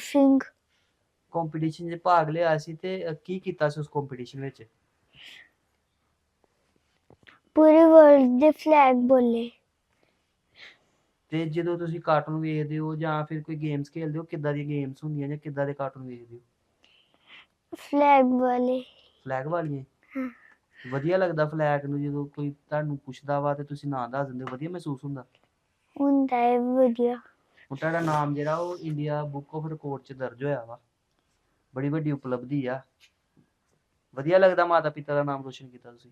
Singh competition 'ਚ ਭਾਗ ਲਿਆ ਸੀ ਤੇ ਅ, ਕੀ ਕੀਤਾ ਸੀ ਉਸ ਕੰਪੀਟੀਸ਼ਨ ਵਿੱਚ? ਪੂਰੇ ਵਰਲਡ ਦੇ ਫਲੈਗ ਬੋਲੇ। ਤੇ ਜਦੋਂ ਤੁਸੀਂ ਕਾਰਟੂਨ ਵੇਖਦੇ ਹੋ ਜਾਂ ਫਿਰ ਕੋਈ ਗੇਮਸ ਖੇਡਦੇ ਹੋ ਕਿੱਦਾਂ ਦੀਆਂ ਗੇਮਸ ਹੁੰਦੀਆਂ ਜਾਂ ਕਿੱਦਾਂ ਦੇ ਕਾਰਟੂਨ ਵੇਖਦੇ ਹੋ? ਫਲੈਗ ਵਾਲੇ। ਫਲੈਗ ਵਾਲੀਆਂ? ਹਾਂ। ਵਧੀਆ ਲੱਗਦਾ ਫਲੈਗ ਨੂੰ ਜਦੋਂ ਕੋਈ ਤੁਹਾਨੂੰ ਪੁੱਛਦਾ ਵਾ ਤੇ ਤੁਸੀਂ ਨਾਂ ਦੱਸ ਦਿੰਦੇ ਹੋ ਵਧੀਆ ਮਹਿਸੂਸ ਹੁੰਦਾ? ਹੁੰਦਾ ਹੈ ਵਧੀਆ। ਹੁਣ ਤੁਹਾਡਾ ਨਾਮ ਜਿਹੜਾ ਉਹ ਇੰਡੀਆ ਬੁੱਕ ਆਫ ਰਿਕਾਰਡ 'ਚ ਦਰਜ ਹੋਇਆ ਵਾ। ਬੜੀ ਵੱਡੀ ਉਪਲਬਧੀ ਆ। ਵਧੀਆ ਲੱਗਦਾ ਮਾਤਾ ਪਿਤਾ ਦਾ ਨਾਮ ਰੋਸ਼ਨ ਕੀਤਾ ਤੁਸੀਂ?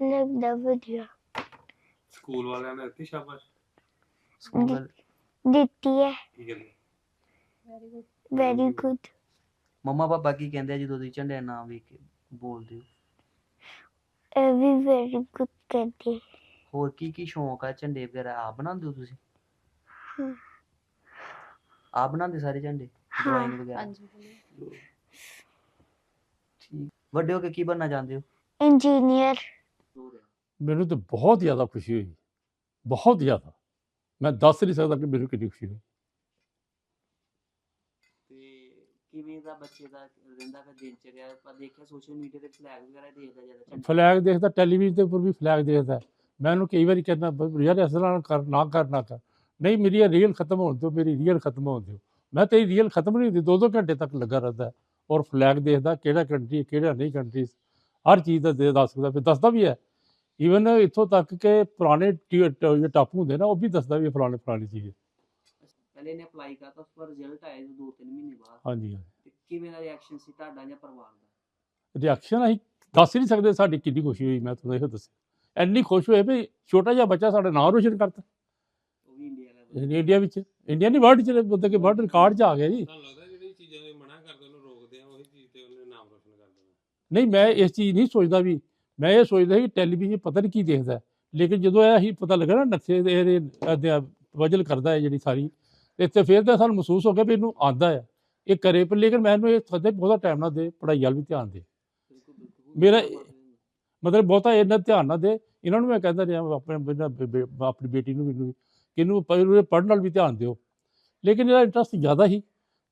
ਲੱਗਦਾ ਵਧੀਆ। ਸਕੂਲ ਵਾਲਿਆਂ ਨੇ ਦਿੱਤੀ ਸ਼ਾਬਾਸ਼। ਸਕੂਲ ਵੱਲ- ਦਿੱਤੀ ਹੈ। ਕੀ ਕਹਿੰਦੇ? ਵੈਰੀ ਗੁੱਡ ਮੰਮਾ ਪਾਪਾ ਕੀ ਕਹਿੰਦੇ ਆ ਜਦੋਂ ਤੁਸੀਂ ਝੰਡੇ ਦਾ ਨਾਮ ਵੇਖ ਕੇ ਬੋਲਦੇ ਹੋ? ਇਹ ਵੀ ਵੈਰੀ ਗੁੱਡ ਕਰਦੇ ਹੋਰ ਕੀ ਕੀ ਸ਼ੌਂਕ ਆ? ਝੰਡੇ ਵਗੈਰਾ ਆਪ ਬਣਾਉਂਦੇ ਹੋ ਤੁਸੀਂ? ਹਾਂ। ਆਪ ਬਣਾਉਂਦੇ ਸਾਰੇ ਝੰਡੇ? ਹਾਂ। ਡਰਾਇੰਗ ਵਗੈਰਾ? ਠੀਕ। ਵੱਡੇ ਹੋ ਕੇ ਕੀ ਬਣਨਾ ਚਾਹੁੰਦੇ ਹੋ? ਇੰਜੀਨੀਅਰ ਮੈਨੂੰ ਤਾਂ ਬਹੁਤ ਜ਼ਿਆਦਾ ਖੁਸ਼ੀ ਹੋਈ। ਬਹੁਤ ਜ਼ਿਆਦਾ। ਮੈਂ ਦੱਸ ਨਹੀਂ ਸਕਦਾ ਕਿ ਮੈਨੂੰ ਕਿੰਨੀ ਖੁਸ਼ੀ ਹੋਈ। ਤੇ ਕਿਵੇਂ ਦਾ ਬੱਚੇ ਦਾ ਰਹਿੰਦਾ ਫਿਰ ਦਿਨ ਚ ਰਿਹਾ ਆਪਾਂ ਦੇਖਿਆ ਸੋਸ਼ਲ ਮੀਡੀਆ ਤੇ ਫਲੈਗ ਵਗੈਰਾ ਦੇਖਦਾ ਜ਼ਿਆਦਾ ਝੰਡੇ। ਫਲੈਗ ਦੇਖਦਾ ਟੈਲੀਵਿਜ਼ਨ ਦੇ ਉੱਪਰ ਵੀ ਫਲੈਗ ਦੇਖਦਾ। ਮੈਂ ਉਹਨੂੰ ਕਈ ਵਾਰੀ ਕਹਿੰਦਾ ਬ- ਯਾਰ ਇਸ ਤਰ੍ਹਾਂ ਕਰ ਨਾ ਕਰ ਨਾ ਕਰ। ਨਹੀਂ ਮੇਰੀ ਰੀਅਲ ਖਤਮ ਹੋਣ ਦਿਓ ਮੇਰੀ ਰੀਅਲ ਖਤਮ ਹੋਣ ਦਿਓ। ਮੈਂ ਤੇਰੀ ਰੀਅਲ ਖਤਮ ਨਹੀਂ ਹੁੰਦੀ ਦੋ ਦੋ ਘੰਟੇ ਤੱਕ ਲੱਗਾ ਰਹਿੰਦਾ ਔਰ ਫਲੈਗ ਦੇਖਦਾ ਕਿਹੜਾ ਕੰਟਰੀ ਕਿਹੜਾ ਨਹੀਂ ਕੰਟਰੀ ਹਰ ਚੀਜ਼ ਦਾ ਦੇ ਦੱਸਦਾ ਫਿਰ ਦੱਸਦਾ ਵੀ ਹੈ। ਈਵਨ ਇੱਥੋਂ ਤੱਕ ਕਿ ਪੁਰਾਣੇ ਟਾਪੂ ਹੁੰਦੇ ਨਾ ਉਹ ਵੀ ਦੱਸਦਾ ਵੀ ਫਲਾਣੇ ਫਲਾਣੀ ਚੀਜ਼ ਪਹਿਲੇ ਨੇ ਅਪਲਾਈ ਕਰਤਾ ਉਸ ਦਾ ਰਿਜ਼ਲਟ ਆਇਆ ਜੀ ਦੋ ਤਿੰਨ ਮਹੀਨੇ ਬਾਅਦ। ਹਾਂਜੀ ਹਾਂਜੀ। ਕਿਵੇਂ ਦਾ ਰਿਐਕਸ਼ਨ ਸੀ ਤੁਹਾਡਾ ਜਾਂ ਪਰਿਵਾਰ ਦਾ? ਰਿਐਕਸ਼ਨ ਅਸੀਂ ਦੱਸ ਨਹੀਂ ਸਕਦੇ ਸਾਡੀ ਕਿੰਨੀ ਖੁਸ਼ੀ ਹੋਈ ਮੈਂ ਤੁਹਾਨੂੰ ਇਹੋ ਦੱਸਿਆ। ਇੰਨੀ ਖੁਸ਼ ਹੋਏ ਵੀ ਛੋਟਾ ਜਿਹਾ ਬੱਚਾ ਸਾਡਾ ਨਾਮ ਰੋਸ਼ਨ ਕਰਤਾ। ਇੰਡੀਆ ਵਿੱਚ ਇੰਡੀਆ ਨਹੀਂ ਵਰਲਡ ਚ ਮਤਲਬ ਕਿ ਵਰਲਡ ਰਿਕਾਰਡ 'ਚ ਆ ਗਿਆ ਜੀ। ਤੁਹਾਨੂੰ ਲੱਗਦਾ ਜਿਹੜੀ ਚੀਜ਼ਾਂ ਦੇ ਮਨਾ ਕਰਦੇ ਉਹਨੂੰ ਰੋਕਦੇ ਆ ਉਹੀ ਚੀਜ਼ ਤੇ ਉਹਨੇ ਨਾਮ ਰੋਸ਼ਨ ਕਰ ਦੇਣਾ? ਨਹੀਂ ਮੈਂ ਇਸ ਚੀਜ਼ ਨਹੀਂ ਸੋਚਦਾ ਵੀ ਮੈਂ ਇਹ ਸੋਚਦਾ ਕਿ ਟੈਲੀਵਿਜ਼ਨ ਪਤਾ ਨਹੀਂ ਕੀ ਦੇਖਦਾ। ਲੇਕਿਨ ਜਦੋਂ ਇਹ ਹੀ ਪਤਾ ਲੱਗਾ ਨਾ ਨਕਸ਼ੇ ਦੇ ਇਹਦੇ ਵਜਲ ਕਰਦਾ ਹੈ ਜਿਹੜੀ ਸਾਰੀ ਇੱਥੇ ਫਿਰ ਤਾਂ ਸਾਨੂੰ ਮਹਿਸੂਸ ਹੋ ਗਿਆ ਵੀ ਇਹਨੂੰ ਆਂਦਾ ਹੈ। ਇਹ ਕਰੇ ਪਰ ਲੇਕਿਨ ਮੈਨੂੰ ਇਹ ਸਦੇ ਬਹੁਤਾ ਟਾਈਮ ਨਾ ਦੇ ਪੜ੍ਹਾਈ ਵੱਲ ਵੀ ਧਿਆਨ ਦੇ। ਮੇਰਾ- ਮਤਲਬ ਬਹੁਤਾ ਇਹਨਾਂ ਧਿਆਨ ਨਾ ਦੇ। ਇਹਨਾਂ ਨੂੰ ਮੈਂ ਕਹਿੰਦਾ ਰਿਹਾ ਆਪਣੇ ਆਪਣੀ ਬੇਟੀ ਨੂੰ ਮੈਨੂੰ ਵੀ। ਕਿ ਇਹਨੂੰ ਪੜ੍ਹਨ ਪੜ੍ਹਨ ਵੱਲ ਵੀ ਧਿਆਨ ਦਿਓ। ਲੇਕਿਨ ਇਹਦਾ ਇੰਟਰਸਟ ਜ਼ਿਆਦਾ ਹੀ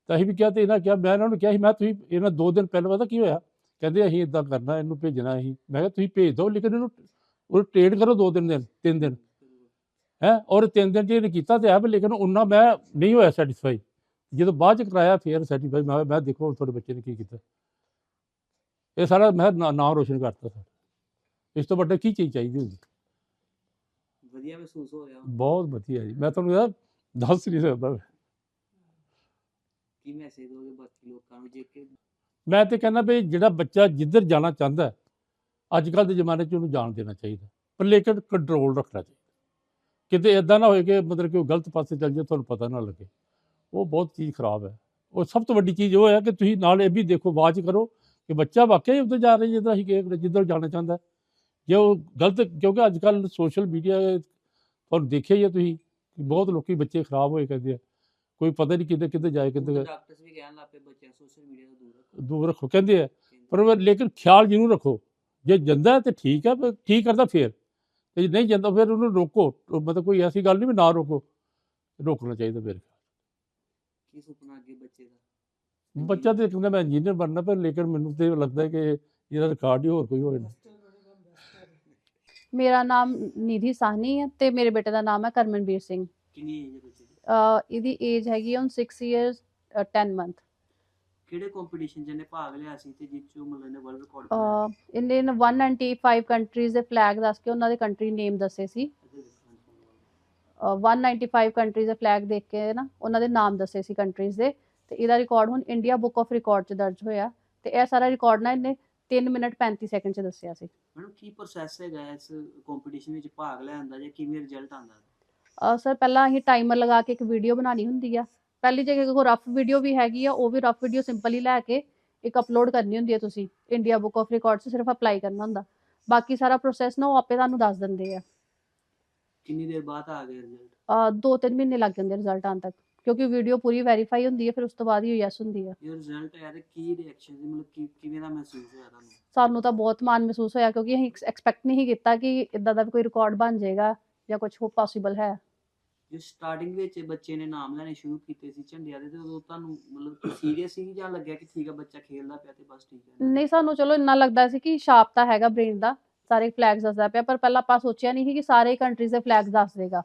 ਤਾਂ ਅਸੀਂ ਵੀ ਕਿਹਾ ਤੇ ਇਹਨਾਂ ਕਿਹਾ, ਮੈਂ ਇਹਨਾਂ ਨੂੰ ਕਿਹਾ ਸੀ, ਮੈਂ ਤੁਸੀਂ ਇਹਨਾਂ ਦੋ ਦਿਨ ਪਹਿਲਾਂ ਪਤਾ ਕੀ ਹੋਇਆ? ਕਹਿੰਦੇ, ਅਸੀਂ ਇਦਾਂ ਕਰਨਾ, ਇਹਨੂੰ ਭੇਜਣਾ ਅਸੀਂ। ਮੈਂ ਕਿਹਾ, ਤੁਸੀਂ ਭੇਜ ਦਿਓ, ਲੇਕਿਨ ਇਹਨੂੰ ਉਹ ਟ੍ਰੇਨ ਕਰੋ ਦੋ ਦਿਨ ਦਿਨ, ਤਿੰਨ ਦਿਨ। ਹੈ? ਔਰ ਤਿੰਨ ਦਿਨ ਚ ਇਹਨੇ ਕੀਤਾ ਤੇ ਹੈ, ਪਰ ਲੇਕਿਨ ਉਹਨਾਂ ਮੈਂ ਨਹੀਂ ਹੋਇਆ ਸੈਟੀਸਫਾਈ ਜਦੋਂ ਬਾਅਦ ਚ ਕਰਾਇਆ, ਫਿਰ ਸੈਟੀਸਫਾਈ ਮੈਂ ਮੈਂ ਦੇਖੋ ਤੁਹਾਡੇ ਬੱਚੇ ਨੇ ਕੀ ਕੀਤਾ? ਇਹ ਸਾਰਾ ਮੈਂ ਨਾ- ਨਾਮ ਰੋਸ਼ਨ ਕਰਤਾ ਸਰ। ਇਸ ਤੋਂ ਵੱਡਾ ਕੀ ਚੀਜ਼ ਚਾਹੀਦੀ ਹੁੰਦੀ? ਵਧੀਆ ਮਹਿਸੂਸ ਹੋ ਰਿਹਾ ਬਹੁਤ ਵਧੀਆ ਜੀ। ਮੈਂ ਤੁਹਾਨੂੰ ਯਾਰ ਦੱਸ ਨਹੀਂ ਸਕਦਾ ਕੀ ਮੈਸੇਜ ਦੋਗੇ ਬਾਕੀ ਲੋਕਾਂ ਨੂੰ ਜੇ ਕਿ ਮੈਂ ਤੇ ਕਹਿੰਦਾ ਵੀ ਜਿਹੜਾ ਬੱਚਾ ਜਿੱਧਰ ਜਾਣਾ ਚਾਹੁੰਦਾ ਹੈ, ਅੱਜ ਕੱਲ੍ਹ ਦੇ ਜ਼ਮਾਨੇ 'ਚ ਉਹਨੂੰ ਜਾਣ ਦੇਣਾ ਚਾਹੀਦਾ। ਪਰ ਲੇਕਿਨ ਕੰਟਰੋਲ ਰੱਖਣਾ ਚਾਹੀਦਾ। ਕਿਤੇ ਇਦਾਂ ਨਾ ਹੋਏ ਕਿ ਮਤਲਬ ਕਿ ਉਹ ਗਲਤ ਪਾਸੇ ਚੱਲ ਜਾਏ ਤੁਹਾਨੂੰ ਪਤਾ ਨਾ ਲੱਗੇ। ਉਹ ਬਹੁਤ ਚੀਜ਼ ਖਰਾਬ ਹੈ। ਉਹ ਸਭ ਤੋਂ ਵੱਡੀ ਚੀਜ਼ ਉਹ ਹੈ ਕਿ ਤੁਸੀਂ ਨਾਲ ਇਹ ਵੀ ਦੇਖੋ ਬਾਅਦ 'ਚ ਕਰੋ ਕਿ ਬੱਚਾ ਵਾਕਿਆ ਹੀ ਉੱਧਰ ਜਾ ਰਿਹਾ ਜਿੱਦਾਂ ਅਸੀਂ ਕਿ ਜਿੱਧਰ ਜਾਣਾ ਚਾਹੁੰਦਾ ਹੈ। ਜੇ ਉਹ ਗਲਤ ਕਿਉਂਕਿ ਅੱਜ ਕੱਲ੍ਹ ਸੋਸ਼ਲ ਮੀਡੀਆ ਤੁਹਾਨੂੰ ਦੇਖਿਆ ਹੀ ਹੈ ਤੁਸੀਂ ਕਿ ਬਹੁਤ ਲੋਕੀ ਬੱਚੇ ਖਰਾਬ ਹੋਏ ਕਹਿੰਦੇ ਆ। ਕੋਈ ਪਤਾ ਨਹੀਂ ਕਿੱਧਰ ਕਿੱਧਰ ਜਾਏ ਕਿੱਧਰ ਡਾਕਟਰਸ ਵੀ ਕਹਿਣ ਲੱਗ ਪਏ ਬੱਚਿਆਂ ਸੋਸ਼ਲ ਮੀਡੀਆ ਤੋਂ ਦੂਰ ਰੱਖੋ। ਦੂਰ ਰੱਖੋ ਕਹਿੰਦੇ ਆ। ਪਰ ਲੇਕਿਨ ਖਿਆਲ ਜ਼ਰੂਰ ਰੱਖੋ। ਜੇ ਜਾਂਦਾ ਤੇ ਠੀਕ ਹੈ ਪਰ ਠੀਕ ਕਰਦਾ ਫੇਰ। ਤੇ ਜੇ ਨਹੀਂ ਜਾਂਦਾ ਫਿਰ ਉਹਨੂੰ ਰੋਕੋ। ਮਤਲਬ ਕੋਈ ਐਸੀ ਗੱਲ ਨਹੀਂ ਵੀ ਨਾ ਰੋਕੋ। ਰੋਕਣਾ ਚਾਹੀਦਾ ਫਿਰ ਕੀ ਸੁਪਨਾ ਅੱਗੇ ਬੱਚੇ ਦਾ? ਬੱਚਾ ਤੇ ਕਹਿੰਦਾ ਮੈਂ ਇੰਜੀਨੀਅਰ ਬਣਨਾ ਪਰ ਲੇਕਿਨ ਮੈਨੂੰ ਤੇ ਲੱਗਦਾ ਕਿ ਇਹਦਾ ਰਿਕਾਰਡ ਹੀ ਹੋਰ ਕੋਈ ਹੋਵੇ ਨਾ। ਮੇਰਾ ਨਾਮ ਨਿਧੀ ਸਾਹਨੀ ਹੈ ਤੇ ਮੇਰੇ ਬੇਟੇ ਦਾ ਨਾਮ ਹੈ ਕਰਮਨਵੀਰ ਸਿੰਘ। ਕਿੰਨੀ ਏਜ ਹੈ ਬੱਚੇ ਦੀ? ਅਹ ਇਹਦੀ ਏਜ ਹੈਗੀ ਹੈ ਹੁਣ 6 ਇਅਰਸ 10 ਮੰਥ ਕਿਹੜੇ ਕੰਪੀਟੀਸ਼ਨ 'ਚ ਇਹਨੇ ਭਾਗ ਲਿਆ ਸੀ ਤੇ ਜਿਸ 'ਚ ਉਹ ਮਤਲਬ ਇਹਨੇ ਵਰਲਡ ਰਿਕਾਰਡ ਇਹਨੇ 195 ਕੰਟਰੀਜ਼ ਦੇ ਫਲੈਗ ਦੱਸ ਕੇ ਉਹਨਾਂ ਦੇ ਕੰਟਰੀ ਨੇਮ ਦੱਸੇ ਸੀ। ਅਹ 195 ਕੰਟਰੀਜ਼ ਦੇ ਫਲੈਗ ਦੇਖ ਕੇ ਨਾ ਉਹਨਾਂ ਦੇ ਨਾਮ ਦੱਸੇ ਸੀ ਕੰਟਰੀਜ਼ ਦੇ। ਤੇ ਇਹਦਾ ਰਿਕਾਰਡ ਹੁਣ ਇੰਡੀਆ ਬੁੱਕ ਆਫ ਰਿਕਾਰਡ 'ਚ ਦਰਜ ਹੋਇਆ। ਤੇ ਇਹ ਸਾਰਾ ਰਿਕਾਰਡ ਨਾ ਇਹਨੇ 3 ਮਿੰਟ 35 ਸੈਕਿੰਡ 'ਚ ਦੱਸਿਆ ਸੀ। ਮੈਡਮ ਕੀ ਪ੍ਰੋਸੈਸ ਹੈਗਾ ਇਸ ਕੰਪੀਟੀਸ਼ਨ ਵਿੱਚ ਭਾਗ ਲੈਣ ਦਾ ਜਾਂ ਕਿਵੇਂ ਰਿਜ਼ਲਟ ਆਉਂਦਾ ਸਰ ਪਹਿਲਾਂ ਅਸੀਂ ਟਾਈਮਰ ਲਗਾ ਕੇ ਇੱਕ ਵੀਡੀਓ ਬਣਾਉਣੀ ਹੁੰਦੀ ਆ। ਪਹਿਲੀ ਜਗ੍ਹਾ ਕੋਈ ਰਫ ਵੀਡੀਓ ਵੀ ਹੈਗੀ ਆ ਉਹ ਵੀ ਰਫ ਵੀਡੀਓ ਸਿੰਪਲ ਹੀ ਲੈ ਕੇ ਇੱਕ ਅਪਲੋਡ ਕਰਨੀ ਹੁੰਦੀ ਹੈ ਤੁਸੀਂ। ਇੰਡੀਆ ਬੁੱਕ ਆਫ ਰਿਕਾਰਡ 'ਚ ਸਿਰਫ ਅਪਲਾਈ ਕਰਨਾ ਹੁੰਦਾ। ਬਾਕੀ ਸਾਰਾ ਪ੍ਰੋਸੈਸ ਨਾ ਉਹ ਆਪੇ ਤੁਹਾਨੂੰ ਦੱਸ ਦਿੰਦੇ ਆ। ਕਿੰਨੀ ਦੇਰ ਬਾਅਦ ਆ ਗਿਆ ਰਿਜ਼ਲਟ ਅਹ ਦੋ ਤਿੰਨ ਮਹੀਨੇ ਲੱਗ ਜਾਂਦੇ ਰਿਜ਼ਲਟ ਆਉਣ ਤੱਕ। ਕਿਉਂਕਿ ਵੀਡੀਓ ਪੂਰੀ ਵੈਰੀਫਾਈ ਹੁੰਦੀ ਹੈ ਫਿਰ ਉਸ ਤੋਂ ਬਾਅਦ ਹੀ ਯੈਸ ਹੁੰਦੀ ਹੈ। ਇਹ ਰਿਜ਼ਲਟ ਆਇਆ ਤੇ ਕੀ ਰਿਐਕਸ਼ਨ ਸੀ? ਮਤਲਬ ਕੀ ਕਿਵੇਂ ਦਾ ਮਹਿਸੂਸ ਹੋਇਆ ਤੁਹਾਨੂੰ? ਸਾਨੂੰ ਤਾਂ ਬਹੁਤ ਮਾਣ ਮਹਿਸੂਸ ਹੋਇਆ ਕਿਉਂਕਿ ਅਸੀਂ ਐਕਸਪੈਕਟ ਨਹੀਂ ਕੀਤਾ ਕਿ ਇਦਾਂ ਦਾ ਵੀ ਕੋਈ ਰਿਕਾਰਡ ਬਣ ਜਾਏਗਾ ਜਾਂ ਕੁਝ ਹੋ ਪੋਸੀਬਲ ਹੈ। ਜੋ ਸਟਾਰਟਿੰਗ ਵਿੱਚ ਬੱਚੇ ਨੇ ਨਾਮ ਲੈਣੇ ਸ਼ੁਰੂ ਕੀਤੇ ਸੀ ਝੰਡਿਆਂ ਦੇ ਤੇ ਉਦੋਂ ਤੁਹਾਨੂੰ ਮਤਲਬ ਸੀਰੀਅਸ ਸੀ ਜਾਂ ਲੱਗਿਆ ਕਿ ਠੀਕ ਆ ਬੱਚਾ ਖੇਡਦਾ ਪਿਆ ਤੇ ਬਸ ਠੀਕ ਹੈ ਨਹੀਂ ਸਾਨੂੰ ਚਲੋ ਇੰਨਾ ਲੱਗਦਾ ਸੀ ਕਿ ਸ਼ਾਰਪ ਤਾਂ ਹੈਗਾ ਬ੍ਰੇਨ ਦਾ ਸਾਰੇ ਫਲੈਗਸ ਦੱਸਦਾ ਪਿਆ ਪਰ ਪਹਿਲਾਂ ਆਪਾਂ ਸੋਚਿਆ ਨਹੀਂ ਸੀ ਕਿ ਸਾਰੇ ਕੰਟਰੀਜ਼ ਦੇ ਫਲੈਗਸ ਦੱਸ ਦੇਗਾ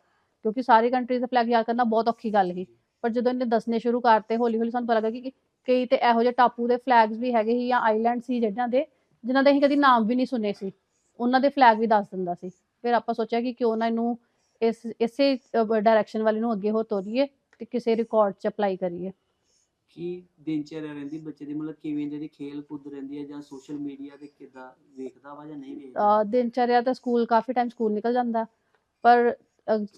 ਕਿਉਂਕਿ ਸਾਰੇ ਕੰਟਰੀਜ਼ ਦੇ ਫਲੈਗ ਯਾਦ ਕਰਨਾ ਬਹੁਤ ਔਖੀ ਗੱਲ ਸੀ। ਪਰ ਜਦੋਂ ਇਹਨੇ ਦੱਸਣੇ ਸ਼ੁਰੂ ਕਰਤੇ ਹੌਲੀ ਹੌਲੀ ਸਾਨੂੰ ਪਤਾ ਲੱਗਾ ਕਿ ਕਈ ਤੇ ਇਹੋ ਜਿਹੇ ਟਾਪੂ ਦੇ ਫਲੈਗਸ ਵੀ ਹੈਗੇ ਸੀ ਜਾਂ ਆਈਲੈਂਡ ਸੀ ਜਿਹਨਾਂ ਦੇ ਜਿਨ੍ਹਾਂ ਦੇ ਅਸੀਂ ਕਦੀ ਨਾਮ ਵੀ ਨਹੀਂ ਸੁਣੇ ਸੀ। ਉਹਨਾਂ ਦੇ ਫਲੈਗ ਵੀ ਦੱਸ ਦਿੰਦਾ ਸੀ। ਫਿਰ ਆਪਾਂ ਸੋਚਿਆ ਕਿ ਕਿਉਂ ਨਾ ਇਹਨੂੰ ਇਸ ਇਸੇ ਡਾਇਰੈਕਸ਼ਨ ਵਾਲੇ ਨੂੰ ਅੱਗੇ ਹੋ ਤੋਰੀਏ ਤੇ ਕਿਸੇ ਰਿਕਾਰਡ 'ਚ ਅਪਲਾਈ ਕਰੀਏ। ਕੀ ਦਿਨਚਰਿਆ ਰਹਿੰਦੀ ਬੱਚੇ ਦੀ? ਮਤਲਬ ਕਿਵੇਂ ਜਿਹੜੀ ਖੇਲ ਕੁੱਦ ਰਹਿੰਦੀ ਹੈ ਜਾਂ ਸੋਸ਼ਲ ਮੀਡੀਆ ਤੇ ਕਿੱਦਾਂ ਵੇਖਦਾ ਵਾ ਜਾਂ ਨਹੀਂ ਵੇਖਦਾ? ਦਿਨਚਰਿਆ ਤਾਂ ਸਕੂਲ ਕਾਫੀ ਟਾਈਮ ਸਕੂਲ ਨਿਕਲ ਜਾਂਦਾ। ਪਰ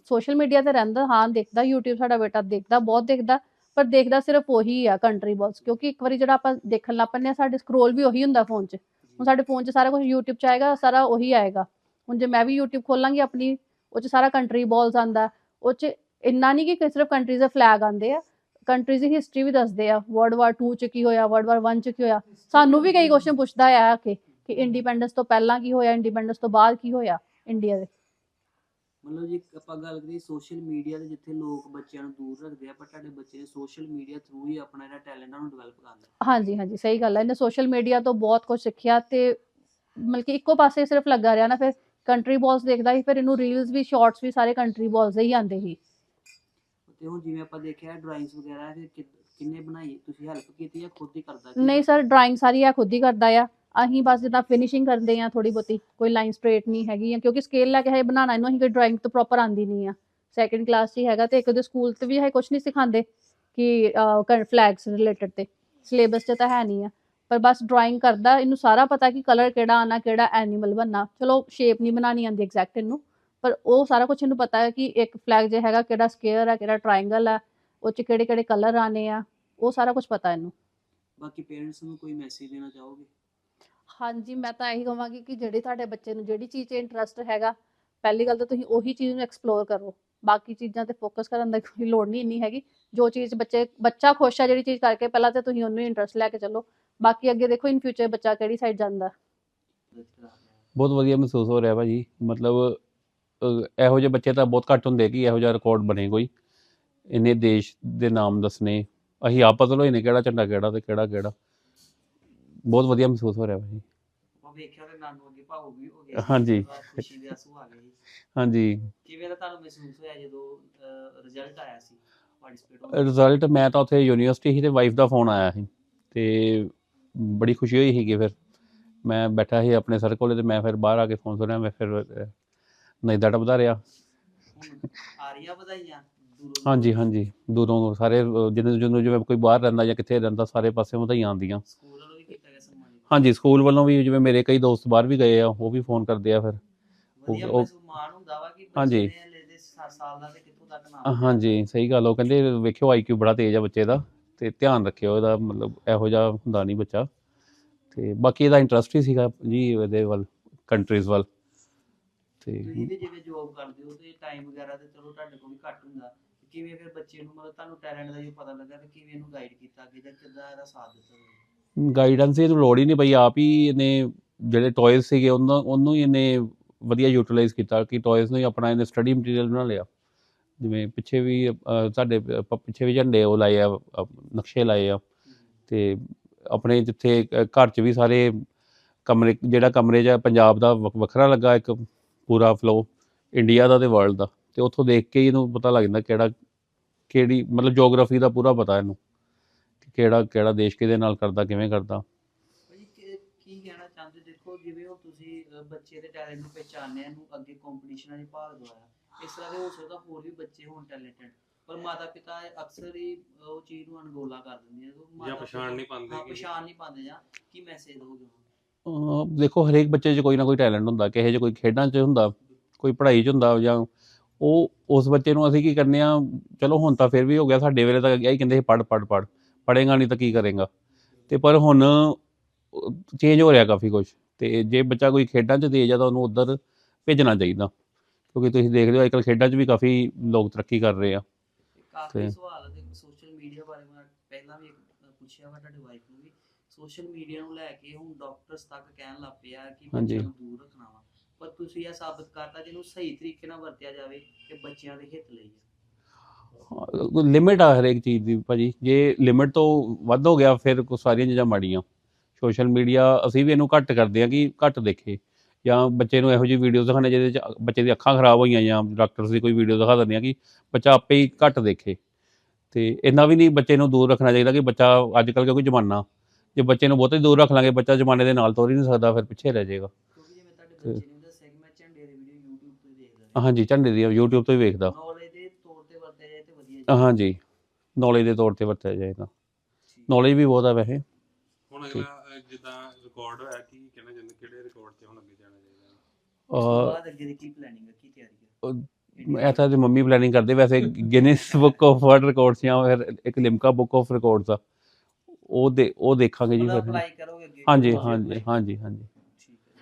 ਸੋਸ਼ਲ ਮੀਡੀਆ ਤੇ ਰਹਿੰਦਾ, ਹਾਂ, ਦੇਖਦਾ, YouTube ਸਾਡਾ ਬੇਟਾ ਦੇਖਦਾ, ਬਹੁਤ ਦੇਖਦਾ, ਪਰ ਦੇਖਦਾ ਸਿਰਫ ਉਹੀ ਆ ਕੰਟਰੀ ਬੌਲਸ ਕਿਉਂਕਿ ਇੱਕ ਵਾਰੀ ਜਿਹੜਾ ਆਪਾਂ ਦੇਖਣ ਲੱਗ ਪੰਨੇ ਆ ਸਾਡੇ ਸਕਰੋਲ ਵੀ ਉਹੀ ਹੁੰਦਾ ਫੋਨ 'ਚ। ਹੁਣ ਸਾਡੇ ਫੋਨ 'ਚ ਸਾਰਾ ਕੁਝ YouTube 'ਚ ਆਏਗਾ, ਸਾਰਾ ਉਹੀ ਆਏਗਾ। ਹੁਣ ਜੇ ਮੈਂ ਵੀ YouTube ਖੋਲਾਂਗੀ ਆਪਣੀ, ਉਹ 'ਚ ਸਾਰਾ ਕੰਟਰੀ ਬੌਲਸ ਆਂਦਾ ਉਹ 'ਚ ਇੰਨਾ ਨਹੀਂ ਕਿ ਸਿਰਫ ਕੰਟਰੀਜ਼ ਦੇ ਫਲੈਗ ਆਂਦੇ ਆ ਕੰਟਰੀਜ਼ ਦੀ ਹਿਸਟਰੀ ਵੀ ਦੱਸਦੇ ਆ ਵਰਲਡ ਵਾਰ 2 'ਚ ਕੀ ਹੋਇਆ ਵਰਲਡ ਵਾਰ 1 'ਚ ਕੀ ਹੋਇਆ, ਸਾਨੂੰ ਵੀ ਕਈ ਕੁਐਸਚਨ ਪੁੱਛਦਾ ਆ ਕਿ ਕਿ ਇੰਡੀਪੈਂਡੈਂਸ ਤੋਂ ਪਹਿਲਾਂ ਕੀ ਹੋਇਆ ਇੰਡੀਪੈਂਡੈਂਸ ਤੋਂ ਬਾਅਦ ਕੀ ਹੋਇਆ ਇੰਡੀਆ ਦੇ। ਮਤਲਬ ਜੇ ਆਪਾਂ ਗੱਲ ਕਰੀਏ ਸੋਸ਼ਲ ਮੀਡੀਆ ਦੇ ਜਿੱਥੇ ਲੋਕ ਬੱਚਿਆਂ ਨੂੰ ਦੂਰ ਰੱਖਦੇ ਆ ਪਰ ਤੁਹਾਡੇ ਬੱਚੇ ਨੇ ਸੋਸ਼ਲ ਮੀਡੀਆ ਥਰੂ ਹੀ ਆਪਣਾ ਜਿਹੜਾ ਟੈਲੈਂਟ ਉਹਨੂੰ ਡਿਵੈਲਪ ਕਰ ਲਿਆ ਹਾਂਜੀ ਹਾਂਜੀ ਸਹੀ ਗੱਲ ਹੈ ਇਹਨੇ ਸੋਸ਼ਲ ਮੀਡੀਆ ਤੋਂ ਬਹੁਤ ਕੁਝ ਸਿੱਖਿਆ ਤੇ ਮਤਲਬ ਕਿ ਇੱਕੋ ਪਾਸੇ ਸਿਰਫ ਲੱਗਾ ਰਿਹਾ ਨਾ ਫਿਰ ਕੰਟਰੀ ਬॉयਜ਼ ਦੇਖਦਾ ਸੀ ਫਿਰ ਇਹਨੂੰ ਰੀਲਸ ਵੀ ਸ਼ਾਰਟਸ ਵੀ ਸਾਰੇ ਕੰਟਰੀ ਬॉयਜ਼ ਦੇ ਹੀ ਆਉਂਦੇ ਸੀ। ਤੇ ਜਿਵੇਂ ਆਪਾਂ ਦੇਖਿਆ ਡਰਾਇੰਗਸ ਵਗੈਰਾ ਕਿ ਕਿੰਨੇ ਬਣਾਈ, ਤੁਸੀਂ ਹੈਲਪ ਕੀਤੀ ਜਾਂ ਖੁਦ ਹੀ ਕਰਦਾ ਸੀ? ਨਹੀਂ ਸਰ ਡਰਾਇੰਗ ਸਾਰੀ ਆ ਖੁਦ ਹੀ ਕਰਦਾ ਆ। ਅਸੀਂ ਬਸ ਜਿੱਦਾਂ ਫਿਨਿਸ਼ਿੰਗ ਕਰਦੇ ਆ ਥੋੜੀ ਬਹੁਤੀ, ਕੋਈ ਲਾਈਨ ਸਟ੍ਰੇਟ ਨਹੀਂ ਹੈਗੀ ਆ, ਕਿਉਂਕਿ ਸਕੇਲ ਲੈ ਕੇ ਹੈ ਬਣਾਉਣਾ ਇਹਨੂੰ, ਅਸੀਂ ਕੋਈ ਡਰਾਇੰਗ ਤਾਂ ਪ੍ਰੋਪਰ ਆਂਦੀ ਨਹੀਂ ਆ। ਸੈਕੰਡ ਕਲਾਸ 'ਚ ਹੀ ਹੈਗਾ ਤੇ ਇੱਕ ਦੇ ਸਕੂਲ ਤੇ ਵੀ ਹੈ ਕੁਝ ਨਹੀਂ ਸਿਖਾਉਂਦੇ ਕਿ ਫਲੈਗਸ ਰਿਲੇਟਡ ਤੇ। ਸਿਲੇਬਸ 'ਚ ਤਾਂ ਹੈ ਨਹੀਂ ਆ। ਪਰ ਬਸ ਡਰਾਇੰਗ ਕਰਦਾ, ਇਹਨੂੰ ਸਾਰਾ ਪਤਾ ਕਿ ਕਲਰ ਕਿਹੜਾ ਆਣਾ ਕਿਹੜਾ ਐਨੀਮਲ ਬਣਨਾ। ਚਲੋ ਸ਼ੇਪ ਨਹੀਂ ਬਣਾਉਣੀ ਆਂਦੀ ਐਗਜ਼ੈਕਟ ਇਹਨੂੰ, ਪਰ ਉਹ ਸਾਰਾ ਕੁਝ ਇਹਨੂੰ ਪਤਾ ਹੈ ਕਿ ਇੱਕ ਫਲੈਗ ਜੇ ਹੈਗਾ, ਕਿਹੜਾ ਸਕੁਅਰ ਹੈ ਕਿਹੜਾ ਟ੍ਰਾਇੰਗਲ ਆ ਉਹ 'ਚ ਕਿਹੜੇ ਕਿਹੜੇ ਕਲਰ ਆਣੇ ਆ ਉਹ ਸਾਰਾ ਕੁਝ ਪਤਾ ਇਹਨੂੰ। ਬਾਕੀ ਪੇਰੈਂਟਸ ਨੂੰ ਕੋਈ ਮੈਸੇਜ ਦੇਣਾ ਚਾਹੋਗੇ? ਹਾਂਜੀ ਮੈਂ ਤਾਂ ਇਹੀ ਕਹਾਂਗੀ ਕਿ ਜਿਹੜੇ ਤੁਹਾਡੇ ਬੱਚੇ ਨੂੰ ਜਿਹੜੀ ਚੀਜ਼ 'ਚ ਇੰਟਰਸਟ ਹੈਗਾ ਪਹਿਲੀ ਗੱਲ ਤਾਂ ਤੁਸੀਂ ਉਹੀ ਚੀਜ਼ ਨੂੰ ਐਕਸਪਲੋਰ ਕਰੋ। ਬਾਕੀ ਚੀਜ਼ਾਂ ਤੇ ਫੋਕਸ ਕਰਨ ਦੀ ਕੋਈ ਲੋੜ ਨਹੀਂ ਇੰਨੀ ਹੈਗੀ। ਜੋ ਚੀਜ਼ ਬੱਚੇ ਬੱਚਾ ਖੁਸ਼ ਆ ਜਿਹੜੀ ਚੀਜ਼ ਕਰਕੇ ਪਹਿਲਾਂ ਤੇ ਤੁਸੀਂ ਉਹਨੂੰ ਇੰਟਰਸਟ ਲੈ ਕੇ ਚੱਲੋ। ਬਾਕੀ ਅੱਗੇ ਦੇਖੋ ਇਨ ਫਿਊਚਰ ਬੱਚਾ ਕਿਹੜੀ ਸਾਈਡ ਜਾਂਦਾ। ਬਹੁਤ ਵਧੀਆ ਮਹਿਸੂਸ ਹੋ ਰਿਹਾ ਭਾਜੀ। ਮਤਲਬ ਅਹ, ਇਹੋ ਜਿਹੇ ਬੱਚੇ ਤਾਂ ਬਹੁਤ ਘੱਟ ਹੁੰਦੇ ਕਿ ਇਹੋ ਜਿਹਾ ਰਿਕਾਰਡ ਬਣੇ ਕੋਈ। ਇੰਨੇ ਦੇਸ਼ ਦੇ ਨਾਮ ਦੱਸਣੇ। ਅਸੀਂ ਆਪ ਪਤਾ ਲੋਈ ਨੇ ਕਿਹੜਾ ਝੰਡਾ ਕਿਹੜਾ ਤੇ ਕਿਹੜਾ ਕਿਹੜਾ। ਬਹੁਤ ਵਧੀਆ ਮਹਿਸੂਸ ਹੋ ਰਿਹਾ ਭਾਜੀ ਉਹ ਵੇਖਿਆ ਤੇ ਨਾਨੂ ਅੱਗੇ ਭਾਵ ਵੀ ਹੋ ਗਿਆ ਹਾਂਜੀ। ਖੁਸ਼ੀ ਦੇ ਆਂਸੂ ਆ ਗਏ ਸੀ। ਹਾਂਜੀ। ਕਿਵੇਂ ਦਾ ਤੁਹਾਨੂੰ ਮਹਿਸੂਸ ਹੋਇਆ ਜਦੋਂ ਰਿਜ਼ਲਟ ਆਇਆ ਸੀ ਪਾਰਟਿਸਿਪੇਟ ਰਿਜ਼ਲਟ ਮੈਂ ਤਾਂ ਉੱਥੇ ਯੂਨੀਵਰਸਿਟੀ ਸੀ ਤੇ ਵਾਈਫ ਦਾ ਫੋਨ ਆਇਆ ਸੀ। ਤੇ ਬੜੀ ਖੁਸ਼ੀ ਹੋਈ ਸੀਗੀ ਫਿਰ। ਮੈਂ ਬੈਠਾ ਸੀ ਆਪਣੇ ਸਰ ਕੋਲੇ ਤੇ ਮੈਂ ਫਿਰ ਬਾਹਰ ਆ ਕੇ ਫੋਨ ਸੁਣਿਆ ਮੈਂ ਫਿਰ ਅਹ, ਨਹੀਂ ਦਾ ਵਧਾ ਰਿਹਾ। ਆ ਰਹੀਆਂ ਵਧਾਈਆਂ? ਹਾਂਜੀ ਹਾਂਜੀ। ਦੂਰੋਂ ਸਾਰੇ ਅਹ, ਜਦੋਂ ਜਿਵੇਂ ਕੋਈ ਬਾਹਰ ਰਹਿੰਦਾ ਜਾਂ ਕਿੱਥੇ ਰਹਿੰਦਾ ਸਾਰੇ ਪਾਸੇ ਵਧਾਈਆਂ ਆਉਂਦੀਆਂ। ਸਕੂਲ ਵੱਲੋਂ ਵੀ ਕੀਤਾ ਗਿਆ ਸਨਮਾਨਿਤ? ਹਾਂਜੀ ਸਕੂਲ ਵੱਲੋਂ ਵੀ ਜਿਵੇਂ ਮੇਰੇ ਕਈ ਦੋਸਤ ਬਾਹਰ ਵੀ ਗਏ ਆ ਉਹ ਵੀ ਫੋਨ ਕਰਦੇ ਆ ਫਿਰ। ਵਧੀਆ ਉਹ- ਮਹਿਸੂਸ ਮਾਣ ਹੁੰਦਾ ਵਾ ਕਿ ਬੱਚੇ ਹਾਂਜੀ। ਨੇ ਹਲੇ ਦੇ 7 ਸਾਲ ਦਾ ਤੇ ਕਿੱਥੋਂ ਤੱਕ ਨਾਮ ਹਾਂਜੀ ਸਹੀ ਗੱਲ ਉਹ ਕਹਿੰਦੇ ਵੇਖਿਓ ਆਈਕਿਊ ਬੜਾ ਤੇਜ਼ ਆ ਬੱਚੇ ਦਾ ਤੇ ਧਿਆਨ ਰੱਖਿਓ ਇਹਦਾ ਮਤਲਬ ਇਹੋ ਜਿਹਾ ਹੁੰਦਾ ਨਹੀਂ ਬੱਚਾ। ਤੇ ਬਾਕੀ ਇਹਦਾ ਇੰਟਰਸਟ ਹੀ ਸੀਗਾ ਜੀ ਇਹਦੇ ਵੱਲ ਕੰਟਰੀਜ਼ ਵੱਲ। ਤੇ ਤੁਸੀਂ ਵੀ ਜਿਵੇਂ ਜੋਬ ਕਰਦੇ ਹੋ ਤੇ ਟਾਈਮ ਵਗੈਰਾ ਤੇ ਚਲੋ ਤੁਹਾਡੇ ਕੋਲ ਵੀ ਘੱਟ ਹੁੰਦਾ। ਕਿਵੇਂ ਫਿਰ ਬੱਚੇ ਨੂੰ ਮਤਲਬ ਤੁਹਾਨੂੰ ਟੈਲੈਂਟ ਦਾ ਜੋ ਪਤਾ ਲੱਗਾ ਤੇ ਕਿਵੇਂ ਇਹਨੂੰ ਗਾਈਡ ਕੀਤਾ ਅੱਗੇ ਜਾਂ ਕਿੱਦਾਂ ਇਹਦਾ ਸਾਥ ਦਿੱਤਾ ਤੁਸੀਂ? ਗਾਈਡੈਂਸ ਦੀ ਤਾਂ ਲੋੜ ਹੀ ਨਹੀਂ ਪਈ ਆਪ ਹੀ ਇਹਨੇ ਜਿਹੜੇ ਟੌਇਜ਼ ਸੀਗੇ ਉਹਨਾਂ ਉਹਨੂੰ ਹੀ ਇਹਨੇ ਵਧੀਆ ਯੂਟਿਲਾਈਜ਼ ਕੀਤਾ ਕਿ ਟੌਇਜ਼ ਨੂੰ ਹੀ ਆਪਣਾ ਇਹਨੇ ਸਟੱਡੀ ਮਟੀਰੀਅਲ ਬਣਾ ਲਿਆ। ਜਿਵੇਂ ਪਿੱਛੇ ਵੀ ਅਹ, ਸਾਡੇ ਪ- ਪਿੱਛੇ ਵੀ ਝੰਡੇ ਉਹ ਲਾਏ ਆ ਅਹ, ਨਕਸ਼ੇ ਲਾਏ ਆ। ਤੇ ਆਪਣੇ ਜਿੱਥੇ ਅਹ, ਘਰ 'ਚ ਵੀ ਸਾਰੇ ਕਮਰੇ ਜਿਹੜਾ ਕਮਰੇ 'ਚ ਪੰਜਾਬ ਦਾ ਵੱਖ- ਵੱਖਰਾ ਲੱਗਾ ਇੱਕ ਪੂਰਾ ਫਲੋ ਇੰਡੀਆ ਦਾ ਤੇ ਵਰਲਡ ਦਾ। ਤੇ ਉੱਥੋਂ ਦੇਖ ਕੇ ਹੀ ਇਹਨੂੰ ਪਤਾ ਲੱਗ ਜਾਂਦਾ ਕਿਹੜਾ ਕਿਹੜੀ ਮਤਲਬ ਜੀਓਗ੍ਰਾਫੀ ਦਾ ਪੂਰਾ ਪਤਾ ਇਹਨੂੰ ਕਿ ਕਿਹੜਾ ਕਿਹੜਾ ਦੇਸ਼ ਕਿਹਦੇ ਨਾਲ ਕਰਦਾ ਕਿਵੇਂ ਕਰਦਾ। ਭਾਜੀ ਕੀ ਕੀ ਕਹਿਣਾ ਚਾਹੁੰਦੇ? ਦੇਖੋ ਜਿਵੇਂ ਹੁਣ ਤੁਸੀਂ ਅਹ, ਬੱਚੇ ਦੇ ਟੈਲੈਂਟ ਨੂੰ ਪਹਿਚਾਨਿਆ ਇਹਨੂੰ ਅੱਗੇ ਕੰਪੀਟੀਸ਼ਨਾਂ 'ਚ ਭਾਗ ਦਵਾਇਆ ਇਸ ਤਰ੍ਹਾਂ ਦੇ ਹੋ ਸਕਦਾ ਹੋਰ ਵੀ ਬੱਚੇ ਹੋਣ ਟੈਲੈਂਟਡ ਪਰ ਮਾਤਾ ਪਿਤਾ ਅਕਸਰ ਹੀ ਉਹ ਚੀਜ਼ ਨੂੰ ਅਣਗੋਲਾ ਕਰ ਦਿੰਦੇ ਆ। ਤੇ ਜਾਂ ਮਾਤਾ ਪਛਾਣ ਨਹੀਂ ਪਾਉਂਦੇ ਹਾਂ ਕਿ- ਪਛਾਣ ਨਹੀਂ ਪਾਉਂਦੇ ਜਾਂ ਕੀ ਮੈਸੇਜ ਦੋਗੇ ਦੇਖੋ ਹਰੇਕ ਬੱਚੇ 'ਚ ਕੋਈ ਨਾ ਕੋਈ ਟੈਲੈਂਟ ਹੁੰਦਾ। ਕਿਸੇ 'ਚ ਕੋਈ ਖੇਡਾਂ 'ਚ ਹੁੰਦਾ ਕੋਈ ਪੜ੍ਹਾਈ 'ਚ ਹੁੰਦਾ ਜਾਂ ਉਹ ਉਸ ਬੱਚੇ ਨੂੰ ਅਸੀਂ ਕੀ ਕਰਨੇ ਆ ਚਲੋ ਹੁਣ ਤਾਂ ਫਿਰ ਵੀ ਹੋ ਗਿਆ ਸਾਡੇ ਵੇਲੇ ਤਾਂ ਇਹੀ ਕਹਿੰਦੇ ਸੀ ਪੜ੍ਹ ਪੜ੍ਹ ਪੜ੍ਹ ਪੜ੍ਹੇਗਾ ਨਹੀਂ ਤਾਂ ਕੀ ਕਰੇਗਾ। ਤੇ ਪਰ ਹੁਣ ਚੇਂਜ ਹੋ ਰਿਹਾ ਕਾਫੀ ਕੁਝ ਤੇ ਜੇ ਬੱਚਾ ਕੋਈ ਖੇਡਾਂ 'ਚ ਤੇਜ਼ ਆ ਤਾਂ ਉਹਨੂੰ ਉੱਧਰ ਭੇਜਣਾ ਚਾਹੀਦਾ। ਕਿਉਂਕਿ ਤੁਸੀਂ ਦੇਖਦੇ ਹੋ ਅੱਜਕੱਲ੍ਹ ਖੇਡਾਂ 'ਚ ਵੀ ਕਾਫੀ ਲੋਕ ਤਰੱਕੀ ਕਰ ਰਹੇ ਆ। ਕਾਫੀ ਸਵਾਲ ਦੇ ਸੋਸ਼ਲ ਮੀਡੀਆ ਬਾਰੇ ਮੈਂ ਪਹਿਲਾਂ ਵੀ ਪੁੱਛਿਆ ਵਾ ਤੁਹਾਡੇ ਵਾਈਫ ਨੂੰ ਵੀ। ਸੋਸ਼ਲ ਮੀਡੀਆ ਨੂੰ ਲੈ ਕੇ ਹੁਣ ਡਾਕਟਰਸ ਤੱਕ ਕਹਿਣ ਲੱਗ ਪਿਆ ਕਿ। ਬੱਚਿਆਂ ਨੂੰ ਦੂਰ ਰੱਖਣਾ ਵਾ। ਪਰ ਤੁਸੀਂ ਇਹ ਸਾਬਤ ਕਰਤਾ ਜਿਹਨੂੰ ਸਹੀ ਤਰੀਕੇ ਨਾਲ ਵਰਤਿਆ ਜਾਵੇ ਕਿ ਬੱਚਿਆਂ ਦੇ ਹਿੱਤ ਲਈ ਹੈ। ਲਿਮਿਟ ਆ ਹਰੇਕ ਚੀਜ਼ ਦੀ ਭਾਜੀ। ਜੇ ਲਿਮਿਟ ਤੋਂ ਵੱਧ ਹੋ ਗਿਆ ਫਿਰ ਕੋ ਸਾਰੀਆਂ ਚੀਜ਼ਾਂ ਮਾੜੀਆਂ। ਸੋਸ਼ਲ ਮੀਡੀਆ ਅਸੀਂ ਵੀ ਇਹਨੂੰ ਘੱਟ ਕਰਦੇ ਆ ਕਿ ਘੱਟ ਦੇਖੇ। ਜਾਂ ਬੱਚੇ ਨੂੰ ਇਹੋ ਜਿਹੀ ਵੀਡੀਓ ਦਿਖਾਣੇ ਜਿਹਦੇ ਚ ਬੱਚੇ ਦੀ ਅੱਖਾਂ ਖਰਾਬ ਹੋਈਆਂ ਜਾਂ ਡਾਕਟਰਸ ਦੀ ਕੋਈ ਵੀਡੀਓ ਦਿਖਾ ਦਿੰਦੇ ਆ ਕਿ ਬੱਚਾ ਆਪੇ ਹੀ ਘੱਟ ਦੇਖੇ। ਤੇ ਇੰਨਾ ਵੀ ਨਹੀਂ ਬੱਚੇ ਨੂੰ ਦੂਰ ਰੱਖਣਾ ਚਾਹੀਦਾ ਕਿ ਬੱਚਾ ਅੱਜ ਕੱਲ੍ਹ ਕਿਉਂਕਿ ਜ਼ਮਾਨਾ। ਜੇ ਬੱਚੇ ਨੂੰ ਬਹੁਤੇ ਦੂਰ ਰੱਖ ਲਾਂਗੇ ਬੱਚਾ ਜ਼ਮਾਨੇ ਦੇ ਨਾਲ ਤੁਰ ਹੀ ਨਹੀਂ ਸਕਦਾ ਫਿਰ ਪਿੱਛੇ ਰਹਿ ਜਾਏਗਾ। ਕਿਉਂਕਿ ਜਿਵੇਂ ਤੁਹਾਡੇ ਬੱਚੇ ਨੇ ਦੱਸਿਆ ਕਿ ਮੈਂ ਝੰਡੇ ਦੀ ਵੀਡੀਓ YouTube ਤੋਂ ਹੀ ਦੇਖਦਾ ਹਾਂਜੀ ਝੰਡੇ ਦੀ YouTube ਤੋਂ ਹੀ ਵੇਖਦਾ। ਨੌਲੇਜ ਦੇ ਤੌਰ ਤੇ ਵਰਤਿਆ ਜਾਏ ਤੇ ਵਧੀਆ ਜੀ। ਹਾਂਜੀ ਨੌਲੇਜ ਦੇ ਤੌਰ ਤੇ ਵਰਤਿਆ ਜਾਏਗਾ ਨੌਲੇਜ ਵੀ ਬਹੁਤ ਆ ਵੈਸੇ। ਹੁਣ ਅਗਲਾ ਅਹ, ਜਿੱਦਾਂ ਰਿਕਾਰਡ ਹੋਇਆ ਕੀ ਕਹਿਣਾ ਚਾਹੁੰਦੇ ਕਿਹੜੇ ਰਿਕਾਰਡ ਤੇ ਹੁਣ ਅੱਗੇ ਜਾਣਾ ਚਾਹੀਦਾ? ਉਸ ਤੋਂ ਅਹ ਬਾਅਦ ਅੱਗੇ ਦੀ ਕੀ ਪਲੈਨਿੰਗ ਹੈ ਕੀ ਤਿਆਰੀ ਹੈ ਇਹ ਤਾਂ ਤੇ ਮੰਮੀ ਪਲੈਨਿੰਗ ਕਰਦੇ ਵੈਸੇ Guinness book of world records ਜਾਂ ਫਿਰ ਇੱਕ ਲਿਮਕਾ ਬੁੱਕ ਆਫ ਰਿਕਾਰਡਸ ਆ। ਉਹ ਦੇ ਉਹ ਦੇਖਾਂਗੇ ਜੀ ਫਿਰ। ਅਪਲਾਈ ਕਰੋਗੇ ਅੱਗੇ। ਹਾਂਜੀ ਹਾਂਜੀ ਹਾਂਜੀ ਹਾਂਜੀ।